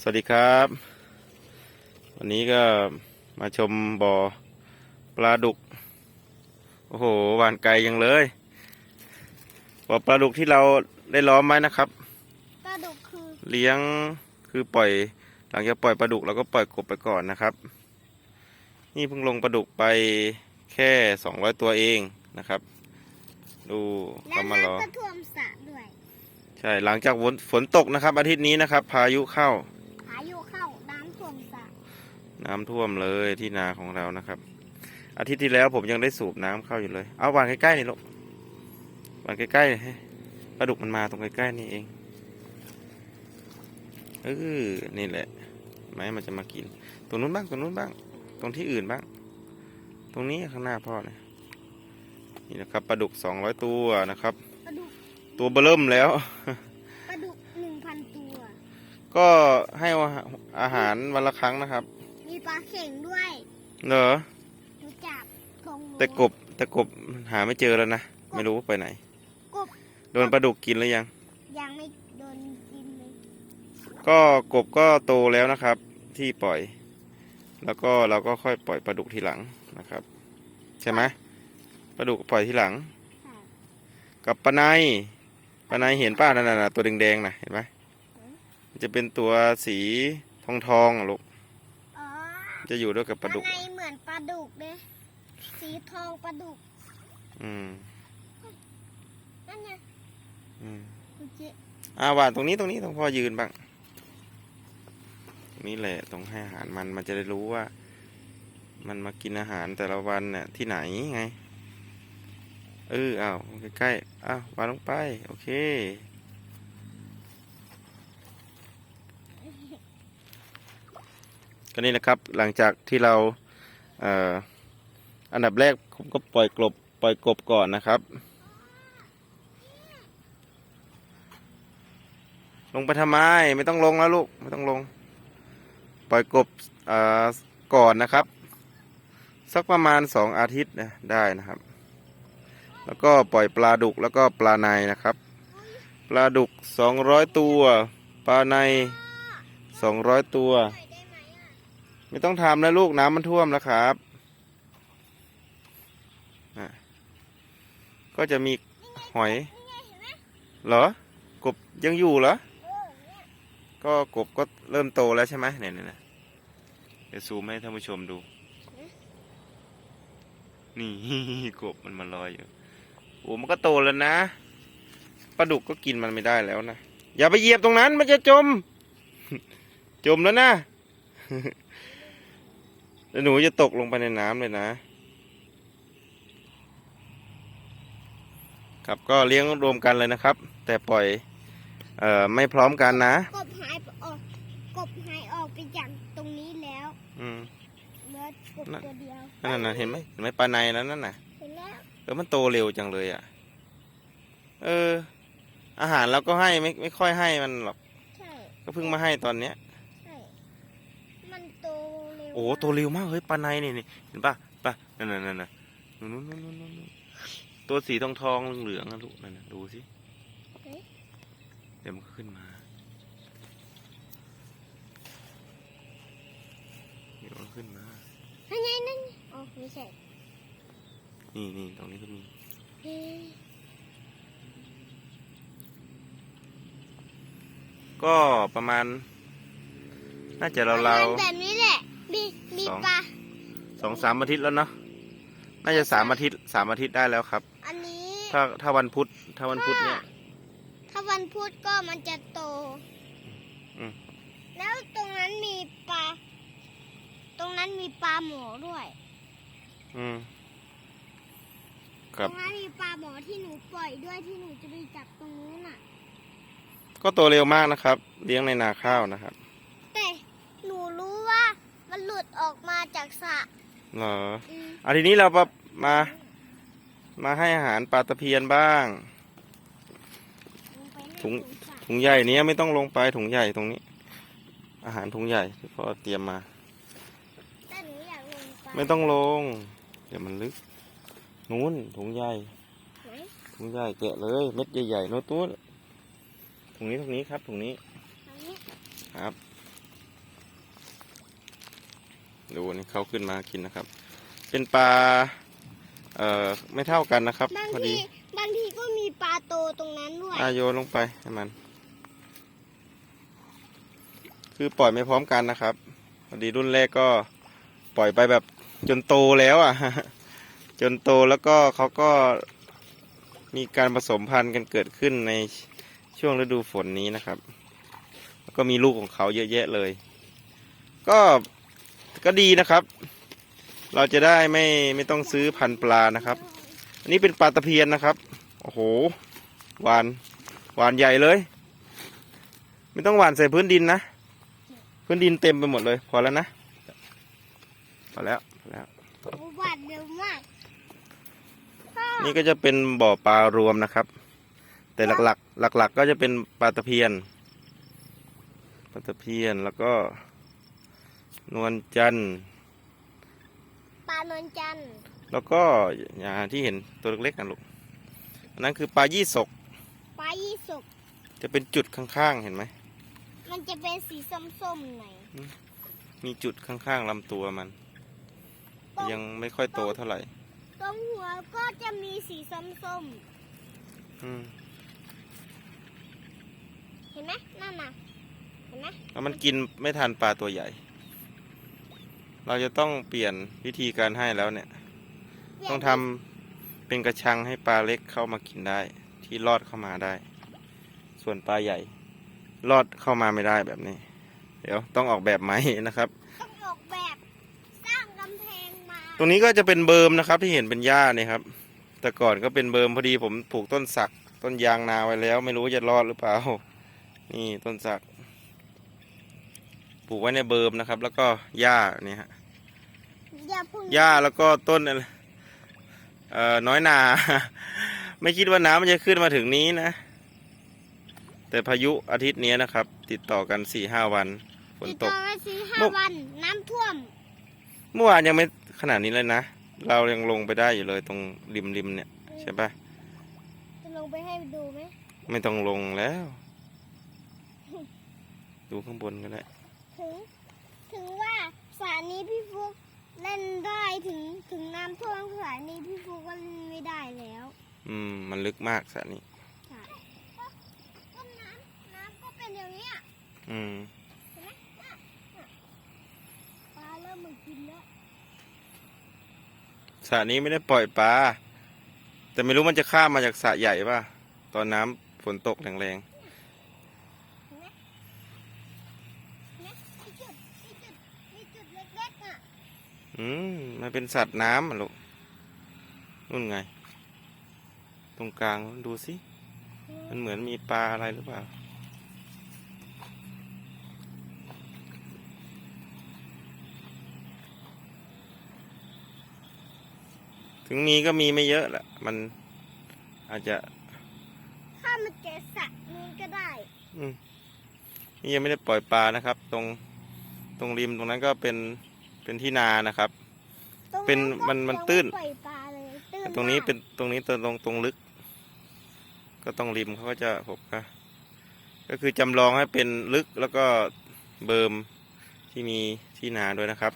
สวัสดีครับ วันนี้ก็มาชมบ่อปลาดุก โอ้โหหวานไกลยังเลยบ่อปลาดุกที่เราได้ล้อมไว้นะครับปลาดุกคือเลี้ยงคือปล่อยหลังจากปล่อยปลาดุกเราก็ปล่อยกบไปก่อนนะครับ นี่เพิ่งลงปลาดุกไปแค่สองร้อยตัวเองนะครับ ดูแล้วเขามารอน้ำก็ท่วมสระด้วย ใช่ หลังจากฝนฝนตกนะครับ อาทิตย์นี้นะครับ พายุเข้า พายุเข้าน้ำท่วมสระ น้ำท่วมเลยที่นาของเรานะครับ อาทิตย์ที่แล้วผมยังได้สูบน้ำเข้าอยู่เลย เอาวางใกล้ๆนี่ลูกวางใกล้ๆให้ปลาดุกมันมาตรงใกล้ๆนี่เองเออนี่แหละไม้มันจะมากิน ตรงนู้นบ้าง ตรงนู้นบ้าง ตรงที่อื่นบ้าง ตรงนี้ข้างหน้าพ่อเนี่ยนี่นะครับปลาดุกสองร้อยตัวนะครับปลาดุกตัวเบอเริ่มแล้วปลาดุกหนึ่งพันตัว ก็ให้อาหารวันละครั้งนะครับมี ปลาเข่งด้วยเหรอรู้จักตรงนู้นแต่กบแต่กบหาไม่เจอแล้วนะไม่รู้ว่าไปไหน กบโดนปลาดุกกินหรือยัง ยังไม่โดนกินเลยก็กบก็โตแล้วนะครับ ที่ปล่อย แล้วก็เราก็ค่อยปล่อยปลาดุกทีหลังนะครับ ใช่ไหมปลาดุกปล่อยทีหลังค่ะกับปลาในปลาในเห็นป้านั่นน่ะตัวแดงๆนะเห็นไหมมันจะเป็นตัวสีทองทองๆอะลูกอ๋อ จะอยู่ด้วยกับปลาดุก ข้งในเหมือนปลาดุกเลยสีทองปลาดุกอืมนั่นไงอืมคุณเจ๊อ่าหวานตรงนี้ตรงนี้ตรงพ่อยืนบ้างตรงนี้แหละตรงให้อาหารมันมันจะได้รู้ว่า มันมากินอาหารแต่ละวันเนี่ยที่ไหนไง เอออ้าวใกล้ๆอ้าววางลงไป โอเค ก็นี่นะครับหลังจากที่เราเอ,อันดับแรกผมก็ปล่อยกลบปล่อยกบก่อนนะครับ ลงไปทำไมไม่ต้องลงแล้วลูกไม่ต้องลง ปล่อยกบก่อนนะครับ สักประมาณสองอาทิตย์นะได้นะครับ แล้วก็ปล่อยปลาดุกแล้วก็ปลาในนะครับ ปลาดุกสองร้อยตัว ปลาในสองร้อยตัว ไม่ต้องทำแล้วลูกน้ำมันท่วมแล้วครับอะก็จะมีหอย เหรอ กบยังอยู่เหรอ ก็กบก็เริ่มโตแล้วใช่ไหมเนี่ยเนี่ยเนี่ยเดี๋ยวซูมให้ท่านผู้ชมดู นี่กบมันมาลอยอยู่โอ้มันก็โตแล้วนะปลาดุกก็กินมันไม่ได้แล้วนะ อย่าไปเหยียบตรงนั้นมันจะจม จมแล้วนะ แล้วหนูจะตกลงไปในน้ำเลยนะ ครับก็เลี้ยงรวมกันเลยนะครับ แต่ปล่อย เอ่อไม่พร้อมกันนะ กบหายไปออก กบหายออกไปจากตรงนี้แล้วอืมเหลือกบนั่นตัวเดียวนั่นน่ะเห็นไหมเห็นไหมปลาในแล้วนั่นน่ะเห็นแล้วเออมันโตเร็วจังเลยอะ เออ อาหารเราก็ให้ไม่ไม่ค่อยให้มันหรอก ใช่ ก็เพิ่งมาให้ตอนเนี้ยใช่มันโต เร็วโอ้โตเร็วมากเฮ้ยปลาในนี่นี่เห็นปะปะนั่นน่ะนั่นน่ะนู่นนู่นนู่นนู่นนู่นตัวสีทองทองๆเหลืองๆนะลูกนั่นน่ะดูสิเดี๋ยวมันก็ขึ้นมาเดี๋ยวมันขึ้นมานั่นไงนั่นไงอ๋อไม่ใช่นี่นี่ตรงนี้ก็มีเฮ้ยก็ประมาณ น่าจะเราเรามันแบบนี้แหละ มีมีสอง ปลา สองสามอาทิตย์แล้วเนาะน่าจะสามอาทิตย์สามอาทิตย์ได้แล้วครับ อันนี้ถ้าถ้าวันพุธถ้าวันพุธเนี่ย ถ้าวันพุธก็มันจะโต อืม แล้วตรงนั้นมีปลา ตรงนั้นมีปลาหมอด้วย อืมคตรัรบ งนั้นมีปลาหมอที่หนูปล่อยด้วยที่หนูจะไปจับตรงนู้นน่ะ ก็โตเร็วมากนะครับ เลี้ยงในนาข้าวนะครับแต่หนูรู้ว่า มันหลุดออกมาจากสระเหรออืมเอาทีนี้เรามามา มาให้อาหารปลาตะเพียนบ้าง ลงไปในถุง สระถุงใหญ่เนี้ยไม่ต้องลงไปถุงใหญ่ตรงนี้ อาหารถุงใหญ่ที่พ่อเตรียมมา แต่หนูอยากลงไปไม่ต้องลง เดี๋ยวมันลึก นู้นถุงใหญ่ ไหนถุงใหญ่แกะเลยเม็ดใหญ่ๆโน้ตตู้ถุงนี้ถุงนี้ครับถุงนี้อันนี้ครับ ดูนี่เขาขึ้นมากินนะครับ เป็นปลาเอ่อไม่เท่ากันนะครับบางพอทีดีบางทีก็มีปลาโตตรงนั้นด้วย อาโยนลงไปให้มัน คือปล่อยไม่พร้อมกันนะครับ พอดีรุ่นแรกก็ปล่อยไปแบบจนโตแล้วอะ จนโตแล้วก็เขาก็มีการผสมพันธุ์กันเกิดขึ้นในช่วงฤดูฝนนี้นะครับ แล้วก็มีลูกของเขาเยอะแยะเลย ก็ ก็ดีนะครับ เราจะได้ไม่ไม่ต้องซื้อพันธุ์ปลานะครับ อันนี้เป็นปลาตะเพียนนะครับ โอ้โหหวานหวานใหญ่เลย ไม่ต้องหวานใส่พื้นดินนะ พื้นดินเต็มไปหมดเลย พอแล้วนะ พอแล้วพอแล้วหวานเร็วมากพ่อนี่ก็จะเป็นบ่อปลารวมนะครับ แต่หลักๆ หลัก ๆ ก็จะเป็นปลาตะเพียนปลาตะเพียนแล้วก็ นวลจันทร์ปลานวลจันทร์แล้วก็อย่างที่เห็นตัวเล็กๆนะลูกอันนั้นคือปลายี่สกปลายี่สกจะเป็นจุดข้างๆเห็นไหมมันจะเป็นสีส้มๆหน่อยมีจุดข้างๆลำตัวมันตรงยังไม่ค่อยโตเท่าไหร่ตรงหัวก็จะมีสีส้มอืมๆเห็นไหมนั่นน่ะเห็นไหมแล้วมันกินไม่ทันปลาตัวใหญ่ เราจะต้องเปลี่ยนวิธีการให้แล้วเนี่ย ต้องทำเป็นกระชังให้ปลาเล็กเข้ามากินได้ ที่รอดเข้ามาได้ ส่วนปลาใหญ่ รอดเข้ามาไม่ได้แบบนี้ เดี๋ยวต้องออกแบบใหม่นะครับ ต้องออกแบบสร้างกำแพงมาตรงนี้ก็จะเป็นเบิร์มนะครับที่เห็นเป็นหญ้าเนี่ยครับ แต่ก่อนก็เป็นเบิร์มพอดีผมปลูกต้นสัก ต้นยางนาไว้แล้ว ไม่รู้จะรอดหรือเปล่า นี่ต้นสัก ปลูกไว้ในเบิร์มนะครับ แล้วก็หญ้าเนี่ยฮะ อย่าเพึ่งหญ้าแล้วก็ต้นอะไรเอ่อน้อยนา ไม่คิดว่าน้ำมันจะขึ้นมาถึงนี้นะ แต่พายุอาทิตย์นี้นะครับ ติดต่อกันสี่ห้าวันฝนติดตต่กอกันสี่ห้าเมื่อวันน้ำท่วม เมื่อวานยังไม่ขนาดนี้เลยนะ เรายังลงไปได้อยู่เลยตรงริมริมๆเนี่ยใช่ปะจะลงไปให้ดูไหมไม่ต้องลงแล้ว ดูข้างบนก็ได้ถึง ถึงว่าสระนี้พี่ฟุก เล่นได้ถึงถึงน้ำท่วมสระนี้พี่ฟุกก็เล่นไม่ได้แล้วอืม มันลึกมากสระนี้ ใช่ก็น้ำน้ำก็เป็นอย่างนี้ยอืม เห็นไหมน่ะน่ะปลาเริ่มมากินแล้วสระนี้ไม่ได้ปล่อยปลาแต่ไม่รู้มันจะข้ามมาจากสระใหญ่ป่ะ ตอนน้ำฝนตกแรงเห็นไหมเห็นไหมมีจุดมีจุดมีจุดเล็กๆอะ ๆ อืมมันเป็นสัตว์น้ำอะลูกนู่นไง ตรงกลางดูสิ มันเหมือนมีปลาอะไรหรือเปล่า ถึงมีก็มีไม่เยอะแหละ มันอาจจะ ถ้ามันเจอสระนู้นก็ได้ อืมนี่ยังไม่ได้ปล่อยปลานะครับ ตรง ตรงริมตรงนั้นก็เป็น เป็นที่นานะครับตรงเป็นก็มันมันยังไตื้น ปล่อยปลาเลยตื้นแต่ตรงนี้มากเป็นตรงนี้ตรงตรงตรงลึก ก็ต้องริมเขาก็จะผมก็ก็คือจำลองให้เป็นลึกแล้วก็เบิมที่มีที่นาด้วยนะครับ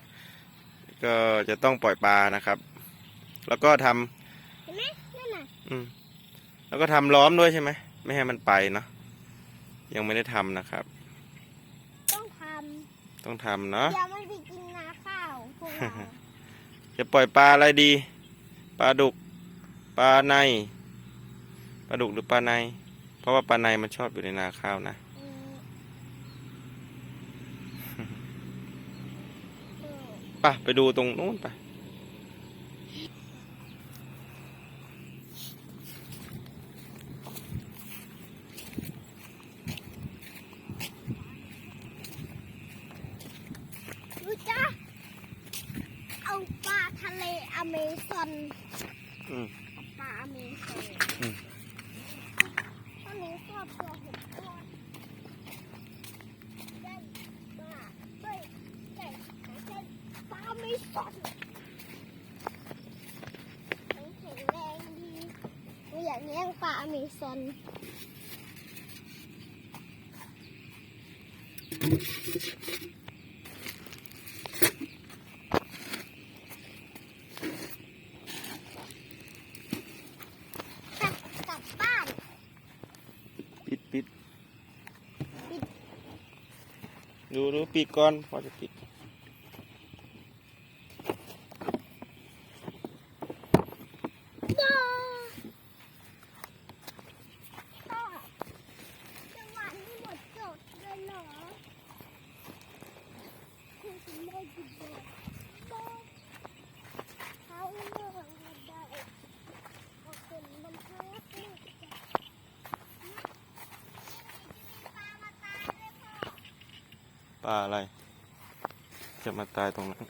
ก็จะต้องปล่อยปลานะครับ แล้วก็ทำเห็นไหมนั่นน่ะอืมแล้วก็ทำล้อมด้วยใช่ไหมไม่ให้มันไปเนาะยังไม่ได้ทำนะครับ ต้องทต้องทำำเนาะเดี๋ยวมันไปกินนาข้าวพวกเรา จะปล่อยปลาอะไรดี ปลาดุก ปลาใน ปลาดุกหรือปลาใน เพราะว่าปลาในมันชอบอยู่ในนาข้าวนะอืมเออไปไปดูตรงนู้นไป แข็งแรงดีไม่อยากแย่งปลาอเมซอนปิดปิดดูดูปิดก่อนพอจะปิด ปลาอะไร จะมาตายตรงนั้น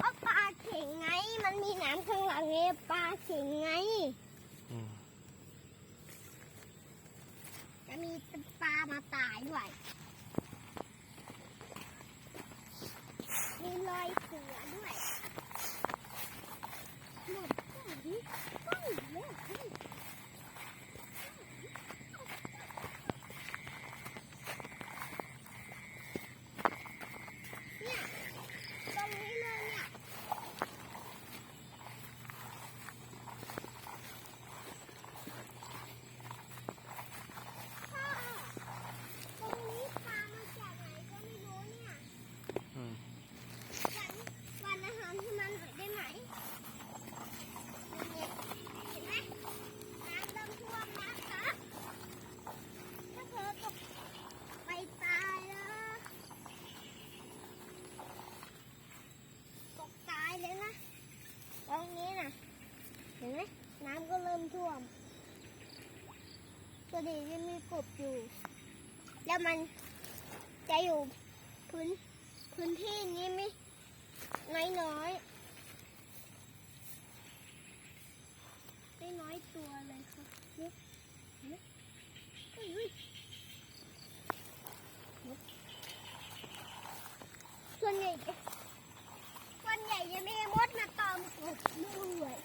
ก็ปลาเข็งไง มันมีหน้ำข้างหลังไงปลาเข็งไง อืม จะมีปลามาตายด้วย มีรอยเสือด้วยหมดก่อนดิก้อนเล็กนี่เนี่ยตรงนี้เลยเนี่ย พ่อตรงนี้ปลามาจากไหนก็ไม่รู้เนี่ย อืม วันวันอาหารให้มันหน่อยได้ไหมเนี่ยเห็นไหมน้ำเริ่มท่วมนะคะถ้าเธอตกไปตายแล้วตกตายเลยนะ ตรงนี้นะเห็นไหมน้ำก็เริ่มท่วม ตัว ดียังมีกบอยู่ แล้วมันจะอยู่พื้นพื้นที่นี้ไหมน้อยน้อยไม่น้อยตัวเลยค่ะเนี่ยเนไหมอุ้ยอุ้ยส่วนใหญ่ส่วนใหญ่จะมีมดมาตอมกบด้วย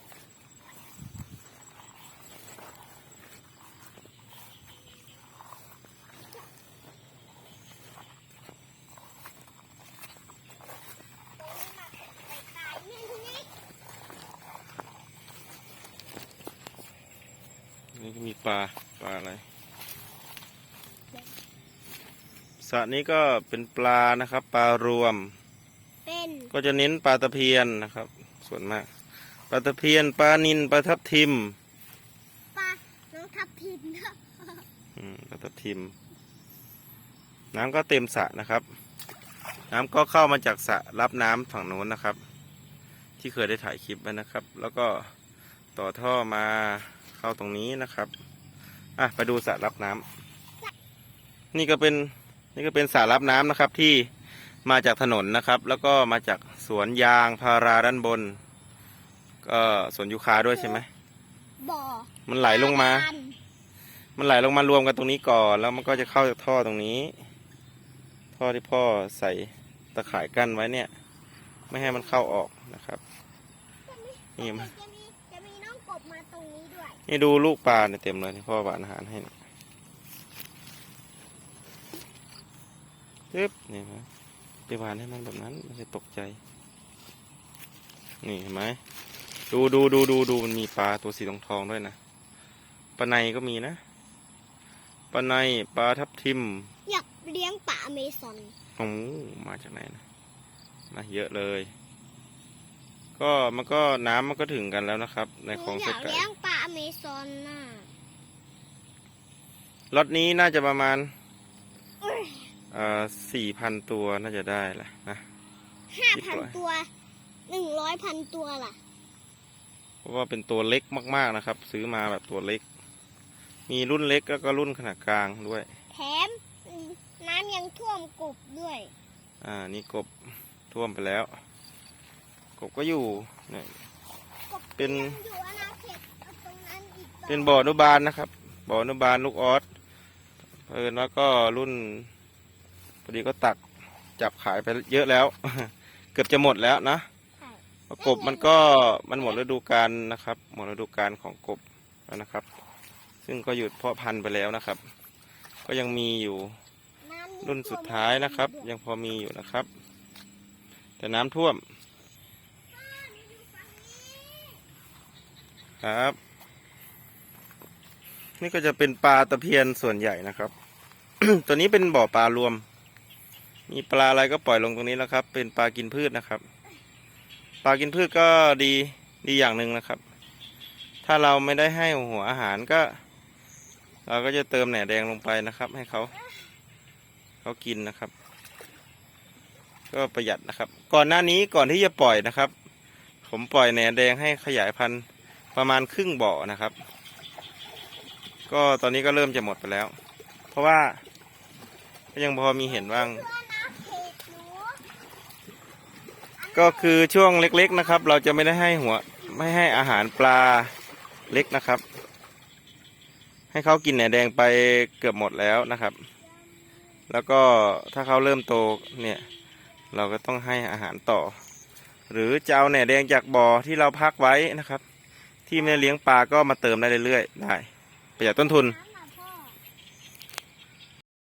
ตรงนี้มาไปตายนี่ทีนี้ นี่ก็มีปลาปลาอะไรสระนี้ก็เป็นปลานะครับ ปลารวม เป็นก็จะเน้นปลาตะเพียนนะครับ ส่วนมาก ปลาตะเพียนปลานินปลาทับทิมปลาน้องทับทิมนะอืมปลาทับทิม น้ำก็เต็มสระนะครับ น้ำก็เข้ามาจากสระรับน้ำฝั่งโน้นนะครับ ที่เคยได้ถ่ายคลิปไว้นะครับ แล้วก็ต่อท่อมา เข้าตรงนี้นะครับอะไปดูสระรับน้ำนี่ก็เป็นนี่ก็เป็นสระรับน้ำนะครับที่มาจากถนนนะครับ แล้วก็มาจากสวนยางพาราด้านบน ก็สวนยูคาด้วยใช่ไหมบ่อมันไหลลงมาบดลมันไหลลงมารวมกันตรงนี้ก่อน แล้วมันก็จะเข้าจากท่อตรงนี้ ท่อที่พ่อใส่ตะข่ายกั้นไว้เนี่ย ไม่ให้มันเข้าออกนะครับนี่มัน นี้ด้วยนี่ดูลูกปลาเนี่ยเต็มเลยที่พ่อหวานอาหารให้เนี่ยปึ๊บนี่ครับไปหวานให้มันแบบนั้น มันจะตกใจ นี่เห็นไหม ดูดูดูดูดูมันมีปลาตัวสีทองทองๆด้วยนะ ปลาในก็มีนะ ปลาในปลาทับทิม อยากเลี้ยงปลาอเมซอนโอ้มาจากไหนนะ มาเยอะเลย ก็มันก็น้ำมันก็ถึงกันแล้วนะครับ ในหขนูองอสยากกัด เลี้ยงปลาอเมซอนน่ะล็อตนี้น่าจะประมาณเอ้ยเอ่อสี่พันตัวน่าจะได้แหละนะห้าดีพันกว่าตัวหนึ่งร้อยพันตัวล่ะ เพราะว่าเป็นตัวเล็กมากๆนะครับ ซื้อมาแบบตัวเล็ก มีรุ่นเล็กแล้วก็รุ่นขนาดกลางด้วย แถมน้ำยังท่วมกบด้วย อ่า นี่กบท่วมไปแล้ว กบก็อยู่เนี่ยกบเป็นยังอยู่อา เป็นบ่อนุบาลนะครับ บ่อนุบาลลูกออสเพิ่นว่าก็รุ่นพอดีก็ตักจับขายไปเยอะแล้ว เกือบจะหมดแล้วนะใช่เพระกบมันก็มันหมดฤดูกาลนะครับ หมดฤดูกาลของกบแล้วนะครับ ซึ่งก็หยุดเพาะพันธุ์ไปแล้วนะครับ ก็ยังมีอยู่รุ่นสุดท้ายนะครับ ยังพอมีอยู่นะครับ แต่น้ำท่วมครับ นี่ก็จะเป็นปลาตะเพียนส่วนใหญ่นะครับ ตัวนี้เป็นบ่อปลารวม มีปลาอะไรก็ปล่อยลงตรงนี้แล้วครับ เป็นปลากินพืชนะครับ ปลากินพืชก็ดีดีอย่างหนึ่งนะครับ ถ้าเราไม่ได้ให้หัวอาหารก็ เราก็จะเติมแหน่แดงลงไปนะครับ ให้เขาเขากินนะครับ ก็ประหยัดนะครับ ก่อนหน้านี้ก่อนที่จะปล่อยนะครับ ผมปล่อยแหน่แดงให้ขยายพันธุ์ประมาณครึ่งบ่อนะครับ ก็ตอนนี้ก็เริ่มจะหมดไปแล้ว เพราะว่าก็ยังพอมีเห็นบ้าง ก็คือช่วงเล็ก ๆนะครับ เราจะไม่ได้ให้หัว ไม่ให้อาหารปลาเล็กนะครับ ให้เขากินแหนแดงไปเกือบหมดแล้วนะครับ แล้วก็ถ้าเขาเริ่มโตเนี่ย เราก็ต้องให้อาหารต่อ หรือจะเอาแหนแดงจากบ่อที่เราพักไว้นะครับ ที่ไม่เลี้ยงปลาก็มาเติมได้เรื่อยๆได้ ประหยัดต้นทุน